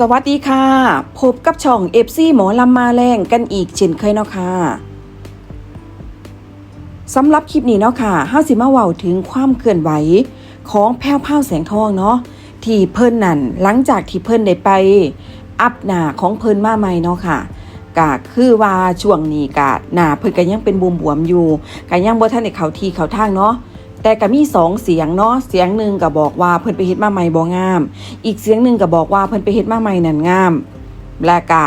สวัสดีค่ะ พบกับช่องเอฟซีหมอลำมาแรงกันอีกเช่นเคยเนาะค่ะสำหรับคลิปนี้เนาะค่ะห้าสิมาเว้าถึงความเคลื่อนไหวของแพ้วพ้าวแสงทองเนาะที่เพิ่นนั่นหลังจากที่เพิ่นได้ไป อัพหน้าของเพิ่นมาใหม่เนาะค่ะก็คือว่าช่วงนี้ก็หน้าเพิ่นก็ยังเป็นบวมๆอยู่ก็ยังบ่ทันได้เข้าที่เข้าทางเนาะ แต่ก็มีสองเสียงเนาะเสียงหนึ่งก็บอกว่าเพิ่นไปเฮ็ดมาใหม่บ่งาม อีกเสียงหนึ่งก็บอกว่าเพิ่นไปเฮ็ดมาใหม่นั่นงามและกะ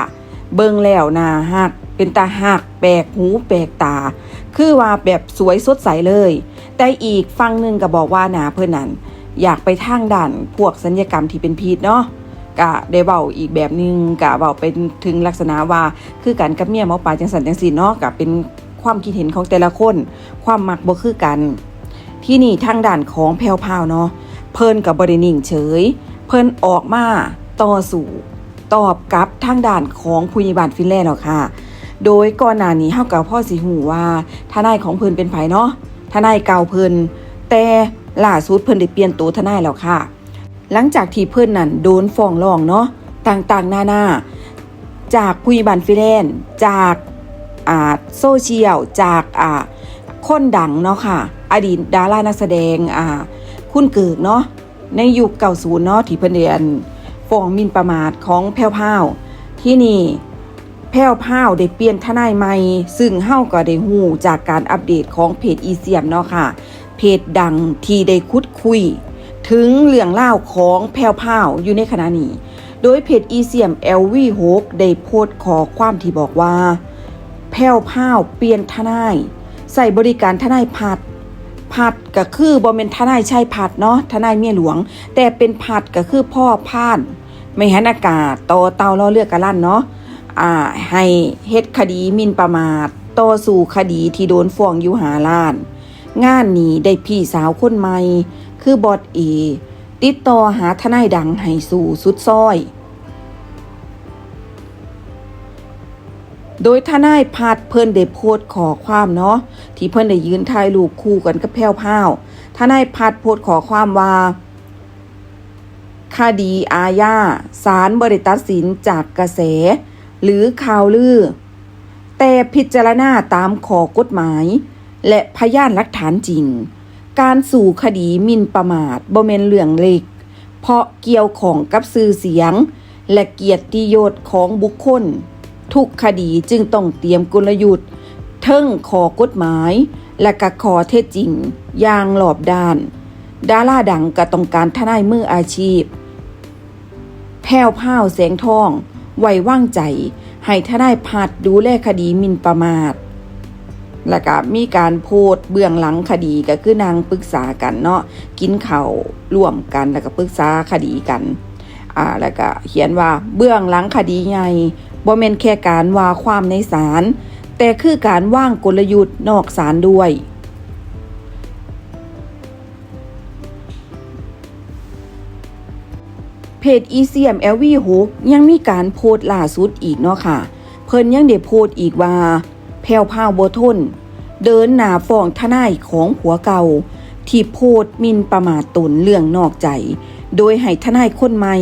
เบิ่งแล้วนาฮักเป็นตาฮักแปลกหูแปลกตา คือว่าแบบสวยสดใสเลย แต่อีกฟังหนึ่งก็บอกว่าหนาเพิ่นนั้น อยากไปทางด่านพวกสัญญกรรมที่เป็นพิษเนาะกะได้เบาอีกแบบหนึงกะเบาเป็นถึงลักษณะว่าคือกันกับเมียหมอปลาจังสันจังสีเนาะกะเป็นความคิดเห็นของแต่ละคน ความมักบ่คือกัน ที่นี่ทางด่านของแพรวพาวเนาะเพิ่นกับบรินิ่งเฉย เพิ่นออกมาต่อสู่ตอบกลับทางด่านของผู้ใหญ่บ้านฟินแลนด์แล้วค่ะ โดยก่อนหน้านี้เฮากับพ่อสิหูว่าทนายของเพิ่นเป็นไผเนาะทนายเก่าเพิ่นแต่ล่าสุดเพิ่นได้เปลี่ยนตัวทนายแล้วค่ะ หลังจากที่เพิ่นนั่นโดนฟ้องร้องเนาะต่างๆนานาจากผู้ใหญ่บ้านฟินแลนด์จากอ่าโซเชียลจากอ่า คนดังเนาะค่ะ อดีตดารานักแสดงอ่าคุณเกิดเนาะในยุคเก่าศูนย์เนาะที่เพิ่นได้อันฟ้องมินประมาทของแพรวพราวที่นี่แพรวพราวได้เปลี่ยนทนายใหม่ ซึ่งเฮาก็ได้ฮู้จากการอัปเดตของเพจอีเซียมเนาะค่ะ เพจดังที่ได้คุดคุย ถึงเรื่องเล่าของแพรวพราวอยู่ในขณะนี้ โดยเพจอีเซียม LV6 ได้โพสต์ขอความที่บอกว่า แพรวพราวเปลี่ยนทนาย ใส่บริการทนายพัดพัดก็คือบ่เป็นทนายใช่พัดเนาะทนายเมียหลวง แต่เป็นพัดก็คือพ่อพานไม่หันอากาศต่อเตาล้อเลือกกระลั่นเนาะอ่าให้เฮ็ดคดีมินประมาทต่อสู่คดีที่โดนฟ้องอยู่หาล้าน งานนี้ได้พี่สาวคนใหม่คือบอดเอติดต่อหาทนายดังให้สู่สุดซอย โดยทนายพัดเพิ่นได้โพสต์ขอความเนาะที่เพิ่นได้ยืนถ่ายรูปคู่กันกับแพรวพราวทนายพัดโพสต์ขอความว่าคดีอาญาศาลบริตัดสินจากกระแส หรือข่าวลือ แต่พิจารณาตามขอกฎหมาย และพยานหลักฐานจริง การสู่คดีมินประมาทบ่แมนเรื่องเล็ก เพราะเกี่ยวของกับสื่อเสียง และเกียรติยศของบุคคล ทุกคดีจึงต้องเตรียมกลยุทธ์เทิงขอกฎหมาย และกะขอเท็จจริงอย่างหลอบด้าน ดาราดังก็ต้องการทนายมืออาชีพ แพ้วพ้าวแสงทองไว้ว่างใจ ให้ทนายพัดดูแลคดีมินประมาท แล้วก็มีการโพสต์เบื้องหลังคดีก็คือนางปรึกษากันเนาะกินเข้าร่วมกันแล้วก็ปรึกษาคดีกันอ่าแล้วก็เขียนว่าเบื้องหลังคดีใหญ่ บ่แม่นแค่การว่าความในศาลแต่คือการว่างกลยุทธ์นอกศาลด้วย เพจ ECM LV6 ยังมีการโพสต์ล่าสุดอีกเนาะค่ะ เพิ่นยังได้โพสต์อีกว่า แพวพาวบ่ทน เดินหน้าฟ้องทนายของผัวเก่า ที่โพสต์มินประมาทตนเรื่องนอกใจ โดยให้ทนายคนใหม่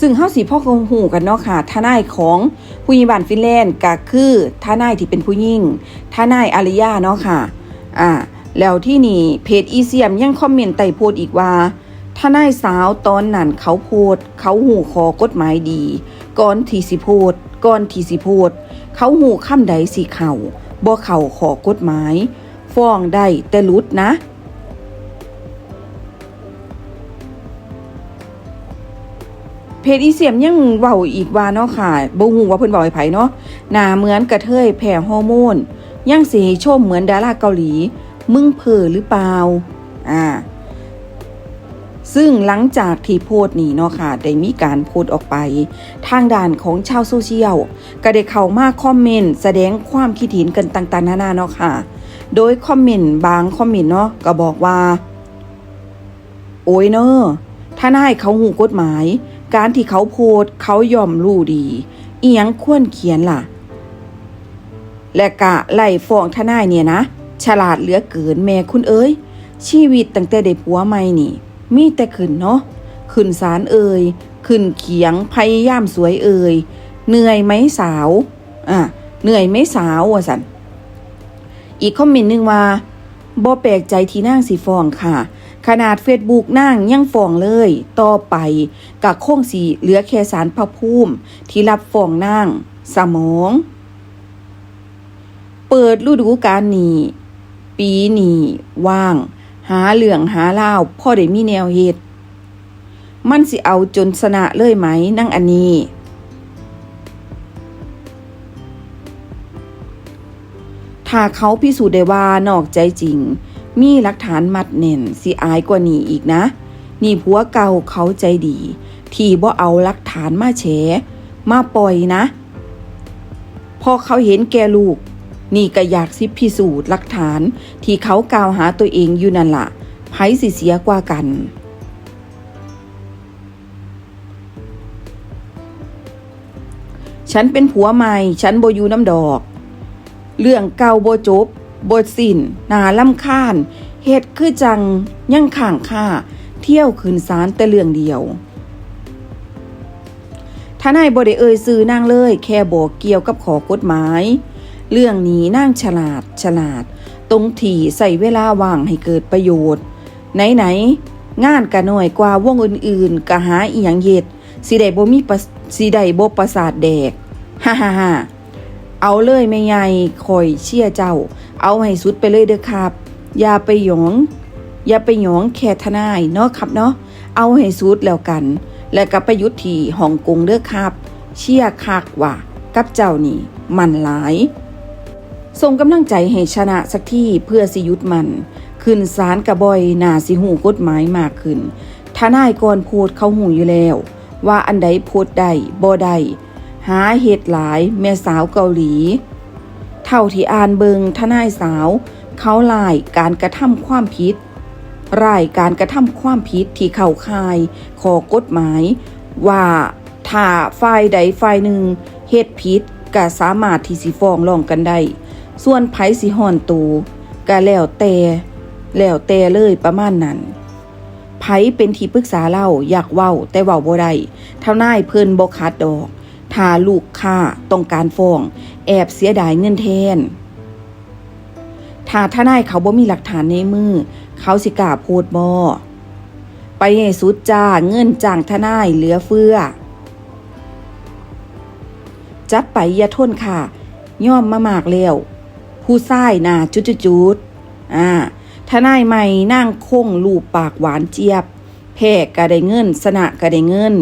ซึ่งเฮาสิพ่อคงหูกันเนาะค่ะทนายของผู้ใหญ่บ้านฟินแลนด์ก็คือทนายที่เป็นผู้หญิงทนายอาริยาเนาะค่ะอ่าแล้วที่นี่เพจอีเซียมยังคอมเมนต์ใต้โพสต์อีกว่าทนายสาวตอนนั้นเขาโพดเขาหูขอกฎหมายดี ก่อนที่สิโพดก่อนที่สิโพดเขาหูคำใดสิเข่าบ่เข่าขอกฎหมาย ฟ้องได้แต่ลุดนะ เพจอีเสียมยังเว้าอีกว่าเนาะค่ะบ่ฮู้ว่าเพิ่นเว้าให้ไผเนาะหน้าเหมือนกระเทยแพ้ฮอร์โมนยังสิให้ชมเหมือนดาราเกาหลี มึงเพ้อหรือเปล่าอ่าซึ่งหลังจากที่โพสต์นี้เนาะค่ะได้มีการโพสต์ออกไป ทางด้านของชาวโซเชียลก็ได้เข้ามาคอมเมนต์แสดงความคิดเห็นกันต่างๆนานาเนาะค่ะ โดยคอมเมนต์บางคอมเมนต์เนาะก็บอกว่า โอ้ยเนอะถ้านายเขาหูกฎหมาย การที่เขาโพสเขายอมรู้ดี เอียงควรเขียนล่ะ และกะไล่ฟ้องทนายเนี่ยนะ ฉลาดเหลือเกินแม่คุณเอ้ย ชีวิตตั้งแต่ได้ผัวใหม่นี่ มีแต่ขึ้นเนาะ ขึ้นศาลเอ่ย ขึ้นเขียงพยายามสวยเอ่ย เหนื่อยไหมสาว อะ เหนื่อยไหมสาวว่าสัน อีกคอมเมนต์หนึ่งว่าบ่แปลกใจที่นางสีฟองค่ะ ขนาดเฟซบุ๊กนางยังฟ้องเลย ต่อไปกะคงสีเหลือแค่สารพระภูมิ ที่รับฟ้องนางสมอง เปิดฤดูกาลนี้ปีนี้ว่าง หาเหลืองหาเล่าพ่อได้มีแนวเฮ็ดมันสิเอาจนสนะเลยไหมนั่งอันนี้ถ้าเขาพิสูจน์ได้ว่านอกใจจริง มีหลักฐานมัดแน่นสิอายกว่านี้อีกนะ นี่ผัวเก่าเขาใจดี ที่บ่เอาหลักฐานมาแฉมาปล่อยนะ พอเขาเห็นแกลูก นี่ก็อยากสิพิสูจน์หลักฐานที่เขากล่าวหาตัวเองอยู่นั่นละ่ะไผสิเสียกว่ากันฉันเป็นผัวใหม่ ฉันโบยูน้ำดอก เรื่องเก่าโบจบ โบสิ้นนาลำคาญเหตุคือจังยังข่างค่า เที่ยวคืนสารแต่เรื่องเดียวทนายบไดเอ่ยซื้อนางเลย แค่บอกเกี่ยวกับขอกฎหมาย เรื่องนี้นางฉลาดฉลาด ตรงที่ใส่เวลาว่างให้เกิดประโยชน์ ไหนๆงานกะหน่อยกว่าวงอื่นๆกะหาอีหยังเฮ็ดสิได้บ่มีสิได้บ่ประสาทแดกฮ่าฮ่าฮ่าเอาเลยแม่ใหญ่คอยเชื่อเจ้า เอาให้สุดไปเลยเด้อครับ อย่าไปหยอง อย่าไปหยองแค่ทนายเนาะครับเนาะ เอาให้สุดแล้วกัน และก็ไปยุทธีฮ่องกงเด้อครับ เชี่ยคักว่ากับเจ้านี่มันหลายส่งกำลังใจให้ชนะสักที่เพื่อสิยุดมัน ขึ้นศาลกระบอยหนาสิหูกฎหมายมากขึ้นทนายก่อนโพดเขาหูอยู่แล้ว ว่าอันใดโพดได้บ่ได้หาเหตุหลายแม่สาวเกาหลี เท่าที่อ่านเบิงทนายสาว เขาลายการกระทำความผิดรายการกระทำความผิดที่เข้าข่ายขอกฎหมาย ว่าถ้าฝ่ายใดฝ่ายหนึ่งเหตุผิดก็สามารถที่สิฟ้องร้องกันได้ ส่วนไผสิห่อนตูก็แล้วแต่แล้วแต่เลยประมาณนั้นไผเป็นที่ปรึกษาเล่าอยากเว้าแต่เว้าบ่ได้เท่านายเพิ่นบ่คัดดอก ถ้าลูกค้าต้องการฟ้อง แอบเสียดายเงินแทน ถ้าทนายเขาบ่มีหลักฐานในมือ เขาสิกล้าโพดบ่ไปให้สุดจ้าเงินจ้างทนายเหลือเฟือ จัดไปยาทนค่ะ ย่อมมามากแล้ว ผู้ชายน่าจุดจุดอ่าทนายใหม่นั่งคงลูบปากหวานเจี๊ยบ แพ้ก็ได้เงิน สนะก็ได้เงิน